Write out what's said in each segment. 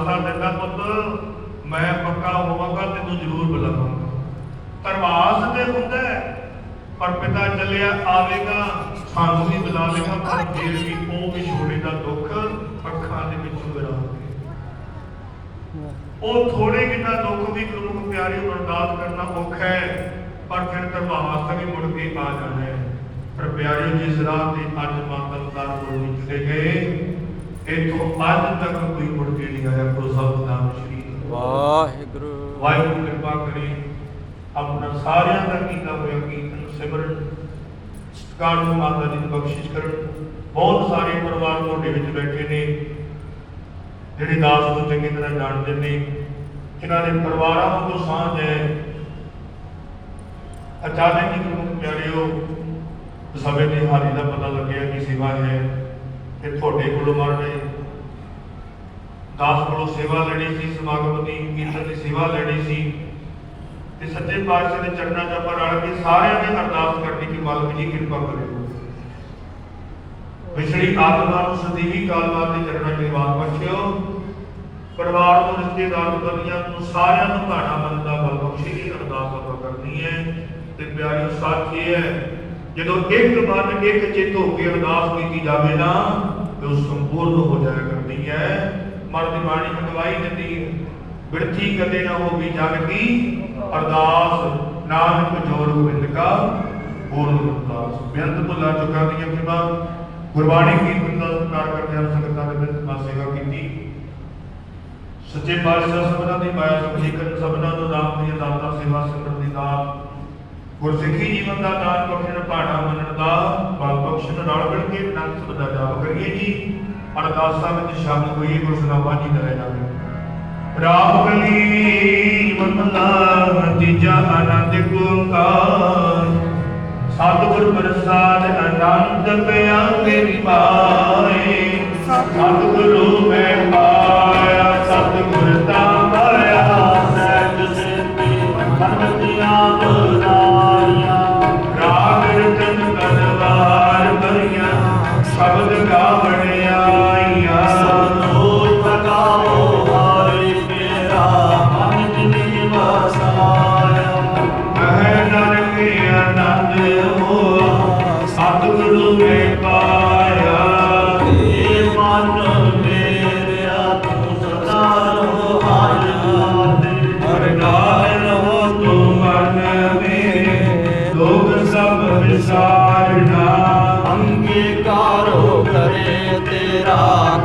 ਦਿਲਾਸਾ ਦਿੰਦਾ ਪੁੱਤ ਮੈਂ ਪੱਕਾ ਹੋਵਾਂਗਾ ਤੈਨੂੰ ਜ਼ਰੂਰ ਬੁਲਾਵਾਂਗਾ ਧਰਵਾਸ ਤੇ ਹੁੰਦਾ ਪਰ ਪਿਤਾ ਚੱਲਿਆ ਆਵੇਗਾ ਸਾਨੂੰ ਵੀ ਬੁਲਾ ਲੇਗਾ ਪਰ ਫਿਰ ਵੀ ਉਹ ਵਿਛੋੜੇ ਦਾ ਦੁੱਖ ਅੱਖਾਂ ਦੇ ਵਿੱਚੋਂ ਵਿਰਾਉਂਦੇ ਉਹ ਥੋੜੇ ਜਿਹਾ ਦੁੱਖ ਵੀ ਗੁਰਮੁਖ ਪਿਆਰੇ ਬਰਦਾਸ਼ਤ ਕਰਨਾ ਔਖਾ ਹੈ ਪਰ ਫਿਰ ਧਰਵਾਸ ਵੀ ਮੁੜ ਕੇ ਆ ਜਾਣਾ ਹੈ। ਪਰ ਪਿਆਰੇ ਜਿਸ ਰਾਹ ਤੇ ਅੱਜ ਮਾਤਮ ਦਰ ਬੋਲੀ ਚਲੇ ਗਏ ਇਥੋਂ ਅੱਜ ਤੱਕ ਕੋਈ ਮੁੜ ਕੇ ਨਹੀਂ ਆਇਆ ਕੋ ਸਭ ਨਾਮ ਸ਼੍ਰੀ ਵਾਹਿਗੁਰੂ। ਵਾਹਿਗੁਰੂ ਕਿਰਪਾ ਕਰੇ ਆਪਣਾ ਸਾਰਿਆਂ ਦਾ ਕੀਤਾ ਹੋਇਆ ਕੀਰਤਨ ਸਿਮਰਨ ਸਤਿਕਾਰ ਨੂੰ ਮਾਤਾ ਜੀ ਦੀ ਬਖਸ਼ਿਸ਼ ਕਰਨ। ਬਹੁਤ ਸਾਰੇ ਪਰਿਵਾਰ ਤੁਹਾਡੇ ਵਿੱਚ ਬੈਠੇ ਨੇ ਜਿਹੜੇ ਦਾਸ ਨੂੰ ਚੰਗੀ ਤਰ੍ਹਾਂ ਜਾਣਦੇ ਨੇ। ਇਹਨਾਂ ਦੇ ਪਰਿਵਾਰਾਂ ਵਾਂਗੂ ਸਾਂਝ ਹੈ। ਅਚਾਨਕ ਹੀ ਗੁਰੂ ਪਿਆਰਿਓ ਸਮੇਂ ਦੀ ਹਾਰੀ ਦਾ ਪਤਾ ਲੱਗਿਆ ਕਿ ਸੇਵਾ ਹੈ। ਤੇ ਤੁਹਾਡੇ ਕੋਲੋਂ ਮਰ ਦਾਸ ਕੋਲੋਂ ਸੇਵਾ ਲੈਣੀ ਸੀ, ਸਮਾਗਮ ਦੀ ਕੀਰਤਨ ਦੀ ਸੇਵਾ ਲੈਣੀ ਸੀ। ਤੇ ਸੱਚੇ ਪਾਤਸ਼ਾਹ ਦੇ ਚਰਨਾਂ 'ਚ ਆਪਾਂ ਰਲ ਕੇ ਸਾਰਿਆਂ ਨੇ ਅਰਦਾਸ ਕਰਨੀ ਕਿ ਮਾਲਕ ਜੀ ਕਿਰਪਾ ਕਰਿਓ ਵਿਛੜੀ ਆਤਮਾ ਨੂੰ ਸਦੀਵੀ ਕਾਲਵਾ ਦੇ ਚਰਨਾਂ 'ਚ ਨਿਵਾਸ ਬਖਸ਼ਿਓ। ਪਰਿਵਾਰ ਨੂੰ, ਰਿਸ਼ਤੇਦਾਰ ਦੁਨੀਆ ਨੂੰ, ਸਾਰਿਆਂ ਨੂੰ ਭਾਣਾ ਮਨ ਬਲ ਬਖਸ਼ੀ ਦੀ ਅਰਦਾਸ ਆਪਾਂ ਕਰਨੀ ਹੈ। ਤੇ ਪਿਆਰੀ ਸੱਚ ਇਹ ਹੈ ਜਦੋਂ ਇੱਕ ਮਨ ਇੱਕ ਚਿੱਤ ਹੋ ਕੇ ਅਰਦਾਸ ਕੀਤੀ ਜਾਵੇ ਨਾ, ਤੇ ਉਹ ਸੰਪੂਰਨ ਹੋ ਜਾਇਆ ਕਰਦੀ ਹੈ। ਮਨ ਦੀ ਬਾਣੀ ਅਗਵਾਈ ਦਿੰਦੀ ਹੈ। ਬਿਰਥੀ ਕਦੇ ਨਾ ਹੋਵੀ ਜਗ ਕੀ, ਅਰਦਾਸ ਨਾਨਕ ਜੋਰ ਗੋਬਿੰਦ ਕਾ ਪੂਰਨ ਅਰਦਾਸ। ਬੇਅੰਤ ਭੁੱਲਾ ਚੁੱਕਾ ਦੀਆਂ ਕਿਰਪਾ, ਗੁਰਬਾਣੀ ਕੀਰਤਨ ਦਾ ਸਤਿਕਾਰ ਕਰਦੇ ਹਨ ਸੰਗਤਾਂ ਦੇ ਵਿੱਚ ਮਾ ਸੇਵਾ ਕੀਤੀ। ਸੱਚੇ ਪਾਤਸ਼ਾਹ ਸਭਨਾਂ ਦੀ ਮਾਇਆ ਸੁਖੀ ਕਰਨ ਸਭਨਾਂ ਨੂੰ ਨਾਮ ਦੀ ਦਾਤਾ ਸੇਵਾ ਸਿਮਰਨ ਦੀ ਦਾਤ। ਗੁਰਸਿੱਖੀ ਜੀਵਨ ਦਾ ਦਾਨ ਬਖਸ਼ਣ ਨਾਲ ਮਿਲ ਕੇ ਨੰਦ ਸਬਦ ਦਾ ਜਾਪ ਕਰੀਏ ਜੀ। ਅਰਦਾਸਾਂ ਵਿੱਚ ਸ਼ਾਮਲ ਹੋਈਏ ਗੁਰਸਨਾਮਾ ਜੀ ਦਾ ਜਾਵੇ ਰਾਮ ਕਲੀ ਮਹਲਾ ਤੀਜਾ ਆਨੰਦ ਓੰਕਾਰ ਸਤਿਗੁਰ ਪ੍ਰਸਾਦ ਆਨੰਦ ਪਿਆ ਮੇਰੀ ਮਾਏ। ਸਤਿਗੁਰੂ ਸ਼ਬਦ ਗਾਵਣ ਆਈਆਂ। ਸਤਿਗੁਰ ਤਕਾਓ ਹਾਰੇ ਮੇਰਾ ਮਨ ਜਿਨੀ ਵਸਾਇਆ ਮਹਿ ਨਾਨਕ ਆਨੰਦ ਹੋਆ ਸਤਿਗੁਰੂ ਮੈਂ ਪਾਇਆ। ਏ ਮਨ ਮੇਰਿਆ ਤੂੰ ਸਦਾ ਰੋ ਹਰ ਹਾਰੇ ਨਾਲ ਹੋ ਤੂੰ ਮਨ ਮੇਰੇ ਲੋਕ ਸਭ ਵਿਸਾਰਨਾ। ਅੰਗੀਕਾਰੋ ਕਰੇ ਤੇਰਾ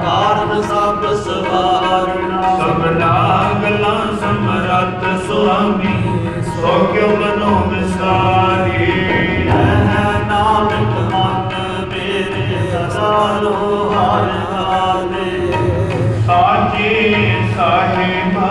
ਕਾਰਨ ਸਭ ਸਵਾਰਨਾ। ਸਭਨਾ ਗਲਾਂ ਸਮਰੱਥ ਸੁਆਮੀ ਸੋ ਕਿਉ ਮਨੋ ਵਿਸਾਰੀ? ਹੈ ਨਾਨਕ ਮਨ ਮੇਰੇ ਸਦਾ ਰੋ ਹਰ ਹਾਰੇ। ਸਾਚੇ ਸਾਹਿਬ